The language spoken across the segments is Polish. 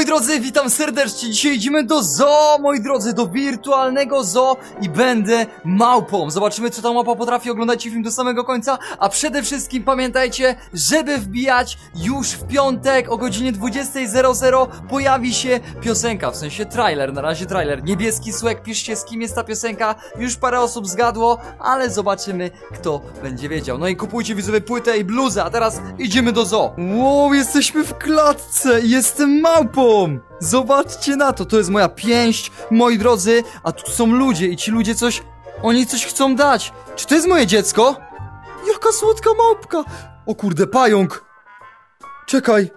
moi drodzy, witam serdecznie. Dzisiaj idziemy do zoo, moi drodzy, do wirtualnego zoo i będę małpą. Zobaczymy, co ta małpa potrafi. Oglądajcie film do samego końca, a przede wszystkim pamiętajcie, żeby wbijać już w piątek o godzinie 20.00 pojawi się piosenka, w sensie trailer, na razie trailer. Niebieski słek, piszcie z kim jest ta piosenka. Już parę osób zgadło, ale zobaczymy, kto będzie wiedział. No i kupujcie widzowie płytę i bluzę, a teraz idziemy do zoo. Wow, jesteśmy w klatce jestem małpą! Zobaczcie na to, to jest moja pięść, moi drodzy, a tu są ludzie i ci ludzie coś, oni coś chcą dać. Czy to jest moje dziecko? Jaka słodka małpka! O kurde, pająk! Czekaj!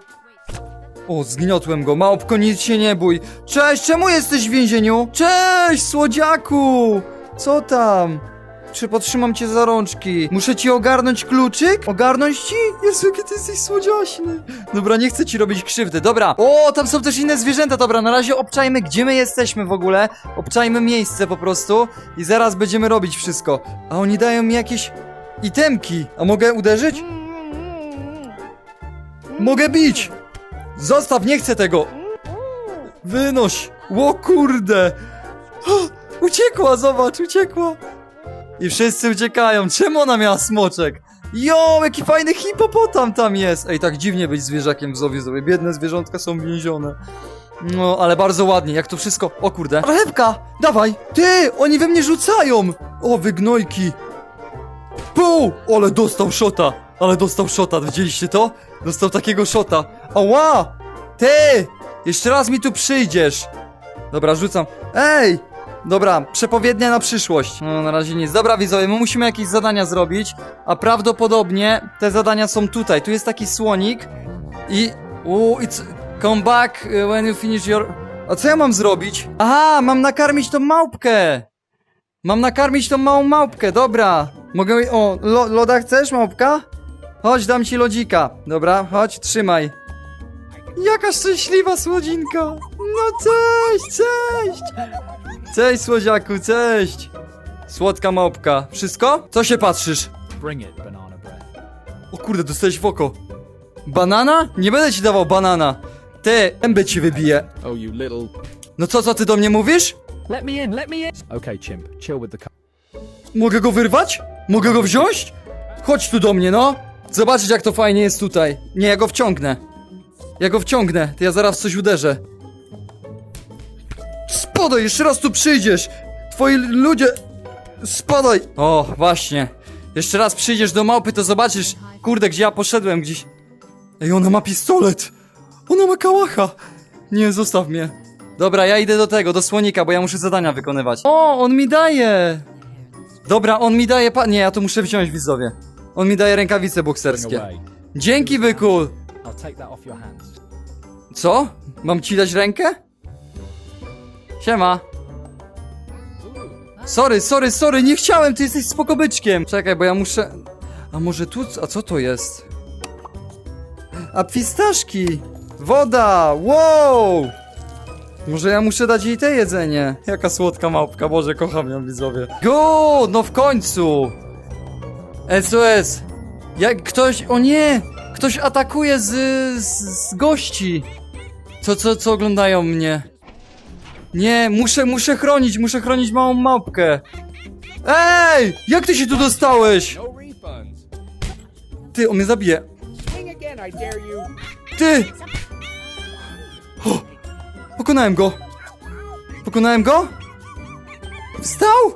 O, zgniotłem go, małpko, nic się nie bój. Cześć, czemu jesteś w więzieniu? Cześć, słodziaku! Co tam? Czy potrzymam cię za rączki? Muszę ci ogarnąć kluczyk? Ogarnąć ci? Jezu, jaki ty jesteś słodziaśny. Dobra, nie chcę ci robić krzywdy, dobra. O, tam są też inne zwierzęta, dobra, na razie obczajmy, gdzie my jesteśmy w ogóle. Obczajmy miejsce po prostu i zaraz będziemy robić wszystko. A oni dają mi jakieś itemki. A mogę uderzyć? Mogę bić! Zostaw, nie chcę tego! Wynoś! Ło kurde! Uciekła, zobacz, uciekła! I wszyscy uciekają. Czemu ona miała smoczek? Jo, jaki fajny hipopotam tam jest! Ej, tak dziwnie być zwierzakiem w zowie sobie. Biedne zwierzątka są więzione. No, ale bardzo ładnie, jak to wszystko... O kurde. Marchewka! Dawaj! Ty! Oni we mnie rzucają! O, wygnojki! Pół! Ale dostał szota! Ale dostał szota, widzieliście to? Dostał takiego szota. Ała! Ty! Jeszcze raz mi tu przyjdziesz! Dobra, rzucam. Ej! Dobra, przepowiednia na przyszłość. No, na razie nic. Dobra, widzowie, my musimy jakieś zadania zrobić, a prawdopodobnie te zadania są tutaj. Tu jest taki słonik i... Uuu, it's... Come back uh, when you finish your... A co ja mam zrobić? Aha, mam nakarmić tą małpkę! Mam nakarmić tą małą małpkę, dobra. Mogę... O, lo, loda chcesz, małpka? Chodź, dam ci lodzika. Dobra, chodź, trzymaj. Jaka szczęśliwa słodzinka. No cześć, cześć. Cześć, słodziaku, cześć. Słodka małpka. Wszystko? Co się patrzysz? Bring it, banana bread. O kurde, dostałeś w oko. Banana? Nie będę ci dawał banana. Ty,ębę ci wybiję. Oh, you little. No co, co ty do mnie mówisz? Let me in, let me in. Okay, chimp, chill with the. Mogę go wyrwać? Mogę go wziąć? Chodź tu do mnie, no. Zobaczyć, jak to fajnie jest tutaj. Nie, ja go wciągnę. Ja go wciągnę, to ja zaraz w coś uderzę. Spadaj, jeszcze raz tu przyjdziesz. Twoi ludzie... Spadaj. O, właśnie. Jeszcze raz przyjdziesz do małpy, to zobaczysz. Kurde, gdzie ja poszedłem, gdzieś... Ej, ona ma pistolet. Ona ma kałacha. Nie, zostaw mnie. Dobra, ja idę do tego, do słonika, bo ja muszę zadania wykonywać. O, on mi daje. Dobra, on mi daje pa... Nie, ja to muszę wziąć, widzowie. On mi daje rękawice bokserskie. away. Dzięki, byku! Hands. Co? Mam ci dać rękę? Siema. Sorry, sorry, sorry, nie chciałem, ty jesteś spokobyczkiem. Czekaj, bo ja muszę... A może tu... A co to jest? A pistaszki! Woda! Wow! Może ja muszę dać jej te jedzenie? Jaka słodka małpka, Boże, kocham ją, widzowie. Good, no w końcu! SOS! Jak ktoś... O nie! Ktoś atakuje z, z, z gości! Co, co, co oglądają mnie? Nie, muszę, muszę chronić, muszę chronić małą małpkę. Ej! Jak ty się tu dostałeś? No. Ty, on mnie zabije. Ty! O, pokonałem go. Pokonałem go? Wstał?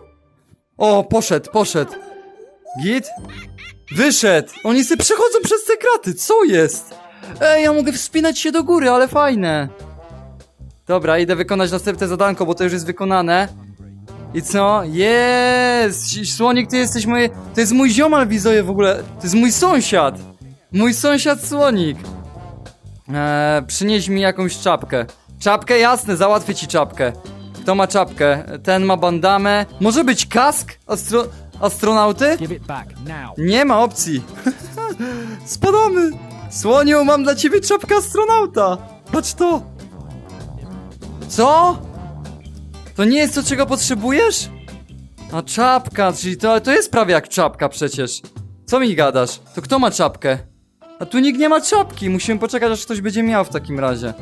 O, poszedł, poszedł. Git? Wyszedł! Oni sobie przechodzą przez te kraty, co jest? Ej, ja mogę wspinać się do góry, ale fajne. Dobra, idę wykonać następne zadanko, bo to już jest wykonane. I co? Jest! Słonik, ty jesteś mój... To jest mój ziomal wizoje w ogóle. To jest mój sąsiad. Mój sąsiad słonik. Eee, przynieś mi jakąś czapkę. Czapkę? Jasne, załatwię ci czapkę. Kto ma czapkę? Ten ma bandamę. Może być kask? Astro... Astronauty? Nie ma opcji. Spadamy. Słoniu, mam dla ciebie czapkę astronauta. Patrz to. Co? To nie jest to, czego potrzebujesz? A czapka, czyli to, to jest prawie jak czapka przecież. Co mi gadasz? To kto ma czapkę? A tu nikt nie ma czapki. Musimy poczekać, aż ktoś będzie miał w takim razie.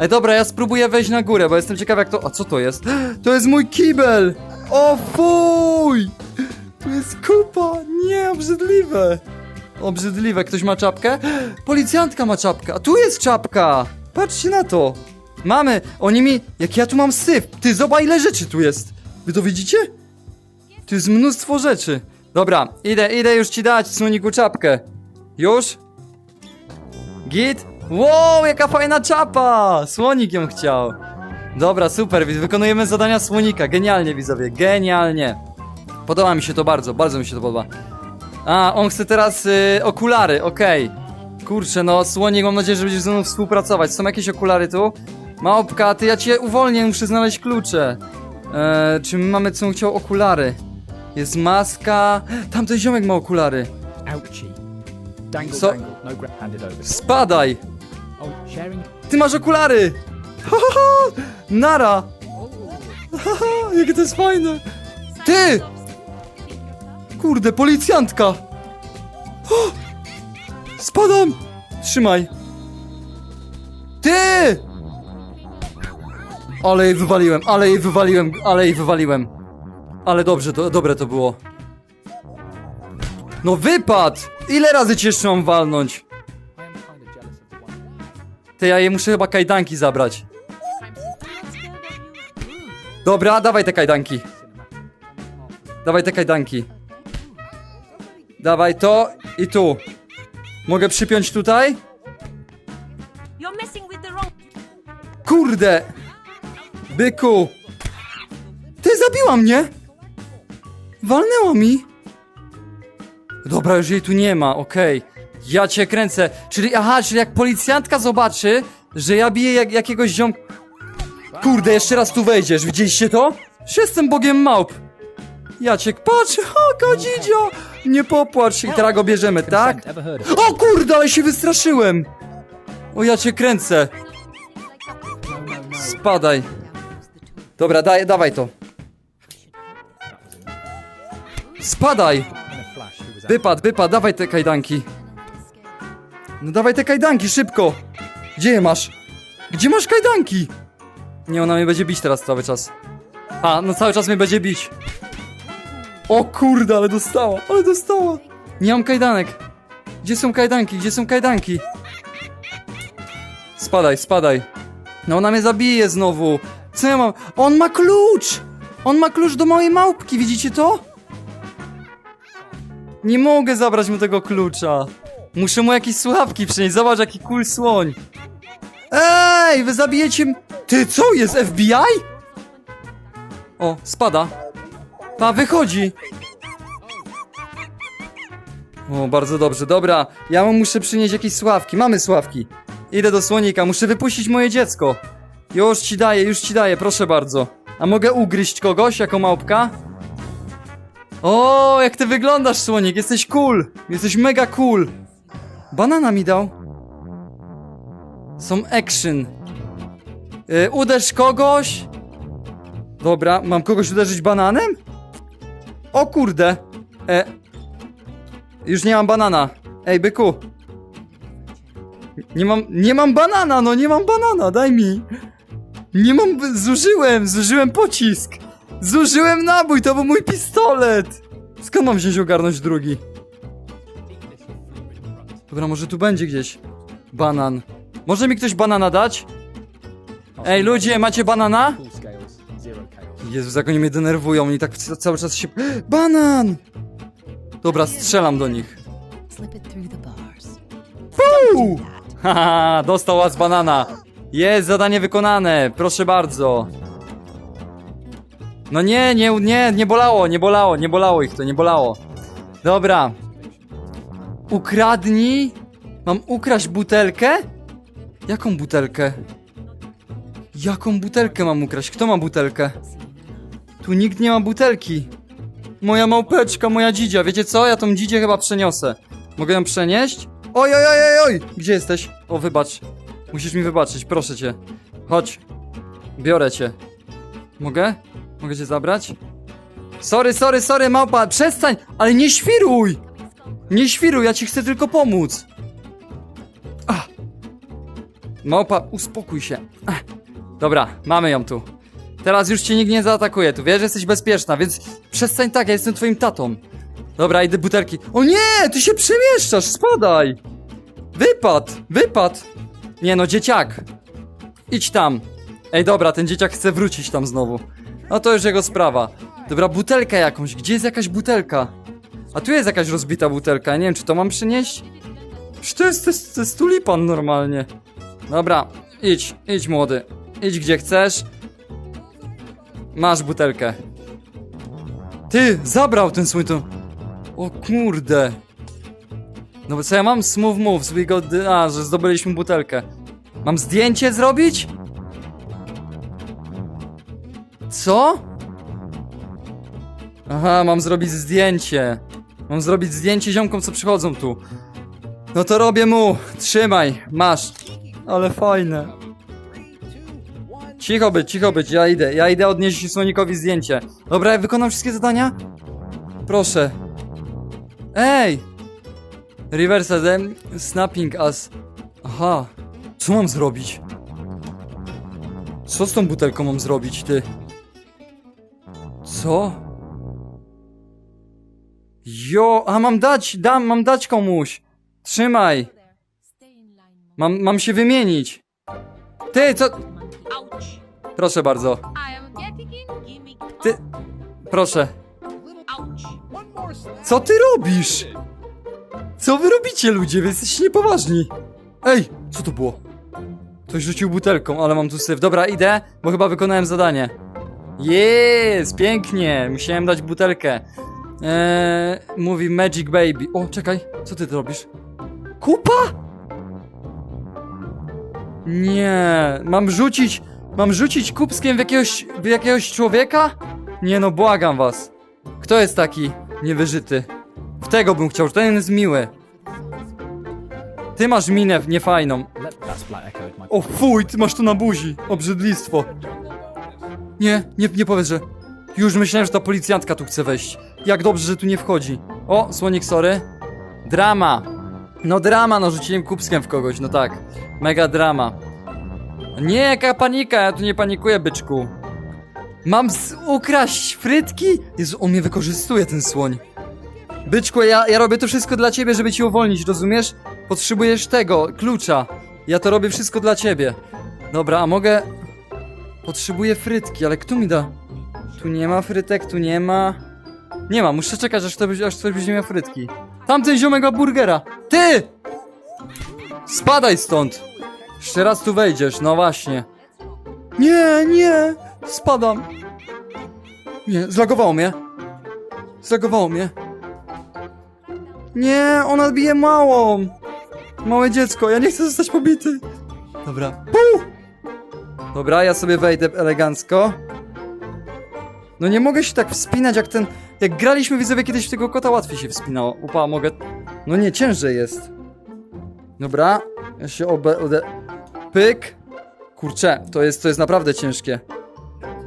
Ej, dobra, ja spróbuję wejść na górę, bo jestem ciekaw jak to... A co to jest? To jest mój kibel! O fuj! Tu jest kupa! Nie, obrzydliwe! Obrzydliwe. Ktoś ma czapkę? Policjantka ma czapkę. A tu jest czapka! Patrzcie na to! Mamy! Oni mi... Jak ja tu mam syf! Ty, zobacz ile rzeczy tu jest! Wy to widzicie? Tu jest mnóstwo rzeczy. Dobra, idę, idę już ci dać, słoniku, czapkę. Już? Git? Wow, jaka fajna czapa! Słonik ją chciał. Dobra, super, wy- wykonujemy zadania słonika. Genialnie, widzowie, genialnie. Podoba mi się to bardzo, bardzo mi się to podoba. A, on chce teraz y, okulary, okej. Kurczę, no, słonik, mam nadzieję, że będziesz ze mną współpracować. Są jakieś okulary tu? Małpka, ty, ja cię uwolnię, muszę znaleźć klucze. Eee, czy my mamy, co chciał, okulary? Jest maska. Tamten ziomek ma okulary. Ouchie. Dangle, So- dangle. No grab. Over. Spadaj! Oh, sharing. Ty masz okulary! Nara! Ha, ha, jakie to jest fajne! Ty! Kurde, policjantka! O! Spadam! Trzymaj! Ale jej wywaliłem, ale jej wywaliłem, ale jej wywaliłem. Ale dobrze, to, dobre to było. No wypad! Ile razy cię jeszcze mam walnąć? Ty, ja jej muszę chyba kajdanki zabrać. Dobra, dawaj te kajdanki. Dawaj te kajdanki. Dawaj to i tu. Mogę przypiąć tutaj? Kurde! Byku! Ty zabiła mnie! Walnęła mi! Dobra, już jej tu nie ma, okej. Ja cię kręcę. Czyli, aha, czyli jak policjantka zobaczy, że ja biję jak, jakiegoś ziom... Kurde, jeszcze raz tu wejdziesz, widzieliście to? Że Jestem bogiem małp. Jaciek, patrz, ha, kadzidzio! Nie popłacz się, i teraz go bierzemy, tak? O kurde, ale się wystraszyłem! O, ja cię kręcę. Spadaj. Dobra, daj, dawaj to. Spadaj! Wypad, wypad, dawaj te kajdanki. No dawaj te kajdanki, szybko! Gdzie je masz? Gdzie masz kajdanki? Nie, ona mnie będzie bić teraz cały czas. A, no cały czas mnie będzie bić. O kurde, ale dostała, ale dostała. Nie mam kajdanek. Gdzie są kajdanki, gdzie są kajdanki? Spadaj, spadaj. No ona mnie zabije znowu. Co ja mam? On ma klucz! On ma klucz do małej małpki, widzicie to? Nie mogę zabrać mu tego klucza. Muszę mu jakieś słuchawki przynieść. Zobacz, jaki cool słoń. Ej, wy zabijecie... Ty, co jest? FBI? O, spada. Ta, wychodzi. O, bardzo dobrze. Dobra, ja mu muszę przynieść jakieś sławki. Mamy sławki. Idę do słonika, muszę wypuścić moje dziecko. Już ci daję, już ci daję, proszę bardzo. A mogę ugryźć kogoś jako małpka? O, jak ty wyglądasz, słonik, jesteś cool. Jesteś mega cool. Banana mi dał. Są action. Yy, uderz kogoś. Dobra, mam kogoś uderzyć bananem? O kurde. E, już nie mam banana. Ej, byku. Nie mam, nie mam banana, no nie mam banana, daj mi. Nie mam, zużyłem, zużyłem pocisk. Zużyłem nabój, to był mój pistolet. Skąd mam wziąć ogarnąć drugi? Dobra, może tu będzie gdzieś. Banan. Może mi ktoś banana dać? Ej, ludzie, macie banana? Jezus, jak oni mnie denerwują, oni tak ca- cały czas się... Banan! Dobra, strzelam do nich. Uuu! Haha, dostał łaz banana. Jest zadanie wykonane, proszę bardzo. No nie, nie, nie, nie bolało, nie bolało, nie bolało ich to, nie bolało. Dobra. Ukradnij. Mam ukraść butelkę? Jaką butelkę? Jaką butelkę mam ukraść? Kto ma butelkę? Tu nikt nie ma butelki. Moja małpeczka, moja dzidzia. Wiecie co? Ja tą dzidzię chyba przeniosę. Mogę ją przenieść? Oj, oj, oj, oj, oj! Gdzie jesteś? O, wybacz. Musisz mi wybaczyć, proszę cię. Chodź. Biorę cię. Mogę? Mogę cię zabrać? Sorry, sorry, sorry, małpa, przestań! Ale nie świruj! Nie świruj, ja ci chcę tylko pomóc. Ah. Małpa, uspokój się. Ech. Dobra, mamy ją tu. Teraz już cię nikt nie zaatakuje, tu wiesz, że jesteś bezpieczna, więc przestań tak, ja jestem twoim tatą. Dobra, idę butelki. O nie, ty się przemieszczasz, spadaj! Wypad, wypad! Nie no, dzieciak. Idź tam. Ej, dobra, ten dzieciak chce wrócić tam znowu. No to już jego sprawa. Dobra, butelka jakąś, gdzie jest jakaś butelka? A tu jest jakaś rozbita butelka, nie wiem, czy to mam przynieść? Przecież to jest, to jest, to jest tulipan normalnie. Dobra, idź, idź młody. Idź gdzie chcesz. Masz butelkę. Ty, zabrał ten to. O kurde. No bo co ja mam? Smooth moves, we got the... A, że zdobyliśmy butelkę. Mam zdjęcie zrobić? Co? Aha, mam zrobić zdjęcie. Mam zrobić zdjęcie ziomkom, co przychodzą tu. No to robię mu. Trzymaj, masz. Ale fajne. Cicho być, cicho być, ja idę. Ja idę odnieść słonikowi zdjęcie. Dobra, ja wykonam wszystkie zadania? Proszę. Ej! Reverse them, snapping us. Aha. Co mam zrobić? Co z tą butelką mam zrobić, ty? Co? Jo, a mam dać, dam, mam dać komuś. Trzymaj. Mam, mam się wymienić. Ty, co? Proszę bardzo. Ty, proszę. Co ty robisz? Co wy robicie, ludzie? Wy jesteście niepoważni. Ej, co to było? Ktoś rzucił butelką, ale mam tu syf. Dobra, idę, bo chyba wykonałem zadanie. Jest, pięknie. Musiałem dać butelkę. Eee, mówi Magic Baby. O, czekaj, co ty robisz? Kupa? Nie, mam rzucić, mam rzucić kubskiem w jakiegoś, w jakiegoś człowieka? Nie no, błagam was. Kto jest taki niewyżyty? W tego bym chciał, że ten jest miły. Ty masz minę niefajną. O fuj, ty masz to na buzi. Obrzydlistwo. Nie, nie, nie powiedz, że... Już myślałem, że ta policjantka tu chce wejść. Jak dobrze, że tu nie wchodzi. O, słonik, sorry. Drama. No drama, no rzuciłem kubskiem w kogoś, no tak. Mega drama. Nie, jaka panika, ja tu nie panikuję, byczku. Mam ukraść frytki? Jezu, on mnie wykorzystuje, ten słoń. Byczku, ja, ja robię to wszystko dla ciebie, żeby cię uwolnić, rozumiesz? Potrzebujesz tego, klucza. Ja to robię wszystko dla ciebie. Dobra, a mogę... Potrzebuję frytki, ale kto mi da? Tu nie ma frytek, tu nie ma... Nie ma, muszę czekać, aż, to, aż ktoś będzie miał frytki. Tamten ziomek ma burgera. Ty! Spadaj stąd! Jeszcze raz tu wejdziesz, no właśnie. Nie, nie! Spadam. Nie, zlagowało mnie. Zlagowało mnie. Nie, ona bije małą. Małe dziecko, ja nie chcę zostać pobity. Dobra. Puu! Dobra, ja sobie wejdę elegancko. No nie mogę się tak wspinać jak ten... Jak graliśmy widzowie kiedyś w tego kota łatwiej się wspinało. Upa, mogę... No nie, ciężej jest. Dobra, ja się obe... Ode... Pyk. Kurczę, to jest, to jest naprawdę ciężkie.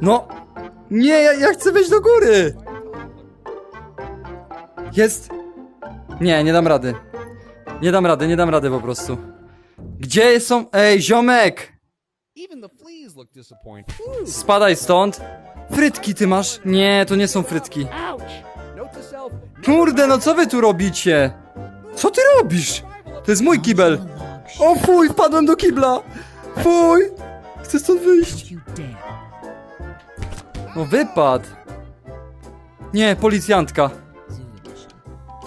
No! Nie, ja, ja chcę wejść do góry! Jest! Nie, nie dam rady. Nie dam rady, nie dam rady po prostu. Gdzie są... Ej, ziomek! Spadaj stąd. Frytki ty masz? Nie, to nie są frytki. Kurde, no co wy tu robicie? Co ty robisz? To jest mój kibel. O fuj, wpadłem do kibla. Fuj. Chcę stąd wyjść. No wypad. Nie, policjantka.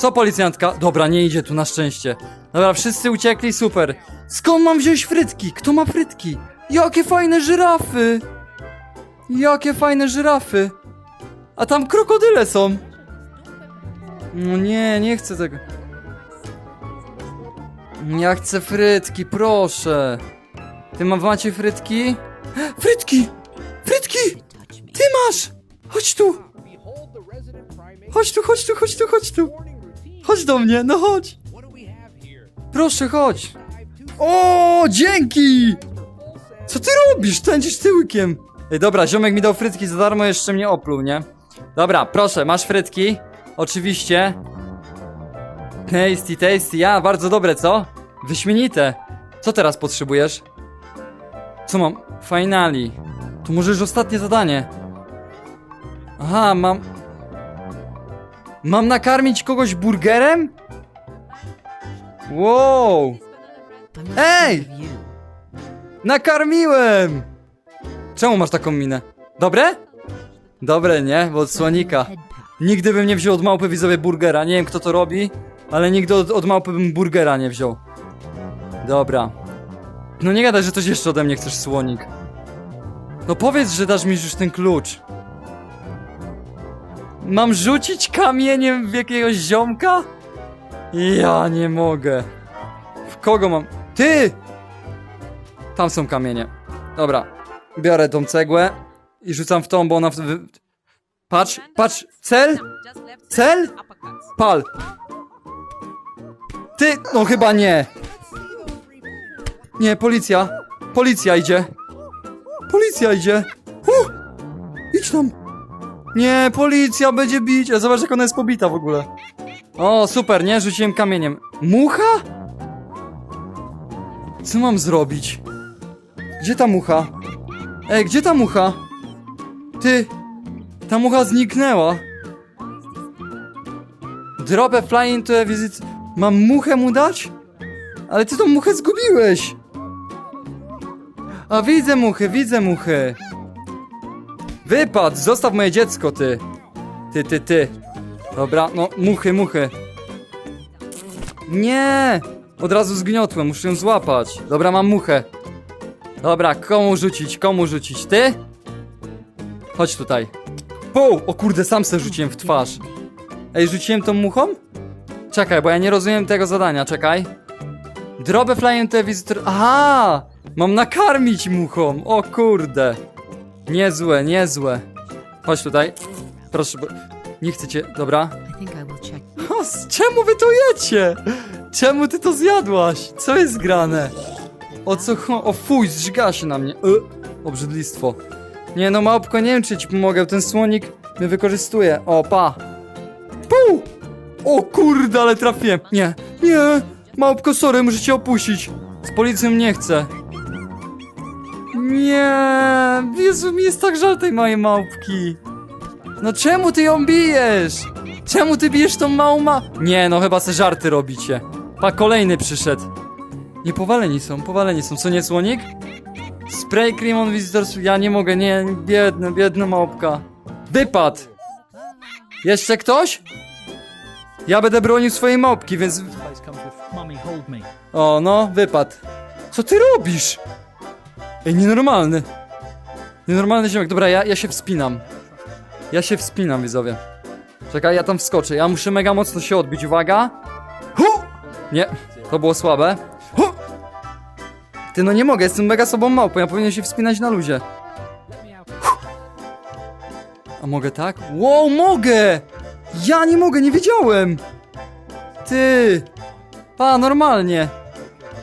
Co policjantka? Dobra, nie idzie tu na szczęście. Dobra, wszyscy uciekli, super. Skąd mam wziąć frytki? Kto ma frytki? Jakie fajne żyrafy! Jakie fajne żyrafy! A tam krokodyle są! No nie, nie chcę tego. Ja chcę frytki, proszę. Ty ma, macie frytki? Frytki! Frytki! Ty masz! Chodź tu! Chodź tu, chodź tu, chodź tu, chodź tu! Chodź do mnie, no chodź! Proszę, chodź! O, dzięki! Co ty robisz? Tędzisz tyłkiem. Ej, dobra, ziomek mi dał frytki za darmo, jeszcze mnie opluł, nie? Dobra, proszę, masz frytki. Oczywiście. Tasty, tasty, ja, bardzo dobre, co? Wyśmienite. Co teraz potrzebujesz? Co mam? Finali. To może już ostatnie zadanie. Aha, mam... Mam nakarmić kogoś burgerem? Wow! You. Nakarmiłem! Czemu masz taką minę? Dobre? Dobre, nie? Bo od słonika. Nigdy bym nie wziął od małpy widzowie burgera. Nie wiem kto to robi, ale nigdy od, od małpy bym burgera nie wziął. Dobra. No nie gadaj, że coś jeszcze ode mnie chcesz, słonik. No powiedz, że dasz mi już ten klucz. Mam rzucić kamieniem w jakiegoś ziomka? Ja nie mogę. W kogo mam? Ty! Tam są kamienie. Dobra. Biorę tą cegłę i rzucam w tą, bo ona... W... Patrz, patrz, cel, cel, pal. Ty, no chyba nie. Nie, policja. Policja idzie. Policja idzie. Huh! Idź tam. Nie, policja będzie bić. A zobacz, jak ona jest pobita w ogóle. O, super, nie? Rzuciłem kamieniem. Mucha? Co mam zrobić? Gdzie ta mucha? Ej, gdzie ta mucha? Ty, ta mucha zniknęła. Drop a fly into a visit. Mam muchę mu dać? Ale ty tą muchę zgubiłeś. A widzę muchę, widzę muchę. Wypad, zostaw moje dziecko, ty. Ty, ty, ty. Dobra, no, muchy, muchy. Nie! Od razu zgniotłem, muszę ją złapać. Dobra, mam muchę. Dobra, komu rzucić, komu rzucić? Ty? Chodź tutaj. Pół! O kurde, sam se rzuciłem w twarz. Ej, rzuciłem tą muchą? Czekaj, bo ja nie rozumiem tego zadania, czekaj. Drobę flying to visitor... Aha! Mam nakarmić muchą, o kurde. Niezłe, niezłe. Chodź tutaj. Proszę, bo... Nie chcę cię, dobra. O, z czemu wy to jecie? Czemu ty to zjadłaś? Co jest grane? O co. O fuj, zżyga się na mnie. Y, obrzydlistwo. Nie no, małpko, nie wiem czy ci pomogę, ten słonik mnie wykorzystuje. O, pa. Pu! O kurde, ale trafiłem. Nie, nie. Małpko, sorry, muszę cię opuścić. Z policją nie chcę. Nie, Jezu, mi jest tak żal tej małej małpki. No czemu ty ją bijesz? Czemu ty bijesz tą małą ma... Nie, no chyba se żarty robicie. Pa, kolejny przyszedł. Nie, powaleni są, powaleni są. Co nie, słonik? Spray cream on visitors... Ja nie mogę, nie, biedna, biedna małpka. Wypad! Jeszcze ktoś? Ja będę bronił swojej małpki, więc... O, no, wypad. Co ty robisz? Ej, nienormalny. Nienormalny ziomek. Dobra, ja, ja się wspinam. Ja się wspinam, widzowie. Czekaj, ja tam wskoczę. Ja muszę mega mocno się odbić. Uwaga. Hu! Nie, to było słabe. Hu! Ty, no nie mogę, jestem mega sobą małpą. Ja powinien się wspinać na luzie. A mogę tak? Wow, mogę! Ja nie mogę, nie wiedziałem! Ty! Pa, normalnie!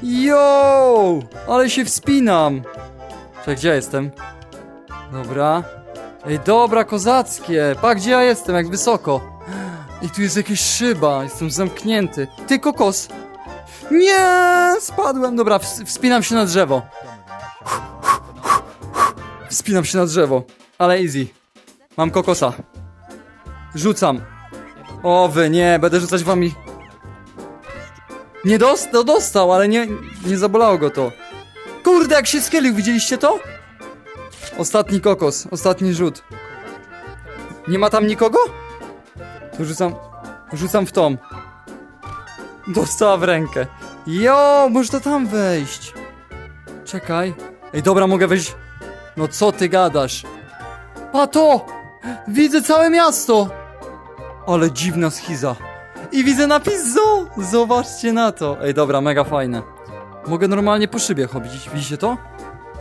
Yo! Ale się wspinam! Czekaj, gdzie ja jestem? Dobra. Ej, dobra, kozackie! Pa, gdzie ja jestem? Jak wysoko? I tu jest jakaś szyba, jestem zamknięty. Ty, kokos! Nie! Spadłem! Dobra, ws- wspinam się na drzewo. Wspinam się na drzewo. Ale easy. Mam kokosa. Rzucam. O wy, nie, będę rzucać wami. Nie dostał, dostał, ale nie, nie zabolało go to. Kurde, jak się schylił, widzieliście to? Ostatni kokos, ostatni rzut. Nie ma tam nikogo? To rzucam, rzucam w tom. Dostała w rękę. Jo, można tam wejść. Czekaj. Ej, dobra, mogę wejść. No co ty gadasz? A to! Widzę całe miasto! Ale dziwna schiza. I widzę napis ZO! Zobaczcie na to. Ej, dobra, mega fajne. Mogę normalnie po szybie chodzić, widzicie to?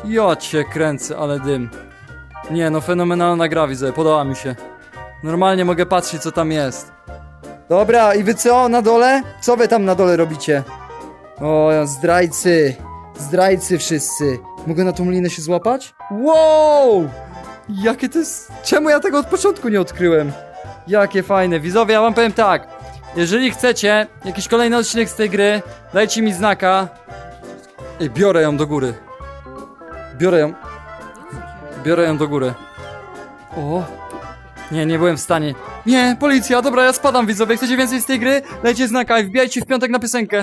Ja cię kręcę, ale dym. Nie, no fenomenalna gra, widzę, podoba mi się. Normalnie mogę patrzeć, co tam jest. Dobra, i wy co, na dole? Co wy tam na dole robicie? O, zdrajcy. Zdrajcy wszyscy. Mogę na tą linę się złapać? Wow! Jakie to jest... Czemu ja tego od początku nie odkryłem? Jakie fajne. Widzowie, ja wam powiem tak. Jeżeli chcecie jakiś kolejny odcinek z tej gry, dajcie mi znaka. Ej, biorę ją do góry. Biorę ją. Biorę ją do góry. O! Nie, nie byłem w stanie. Nie, policja, dobra, ja spadam widzowie. Chcecie więcej z tej gry? Dajcie znaka i wbijajcie w piątek na piosenkę.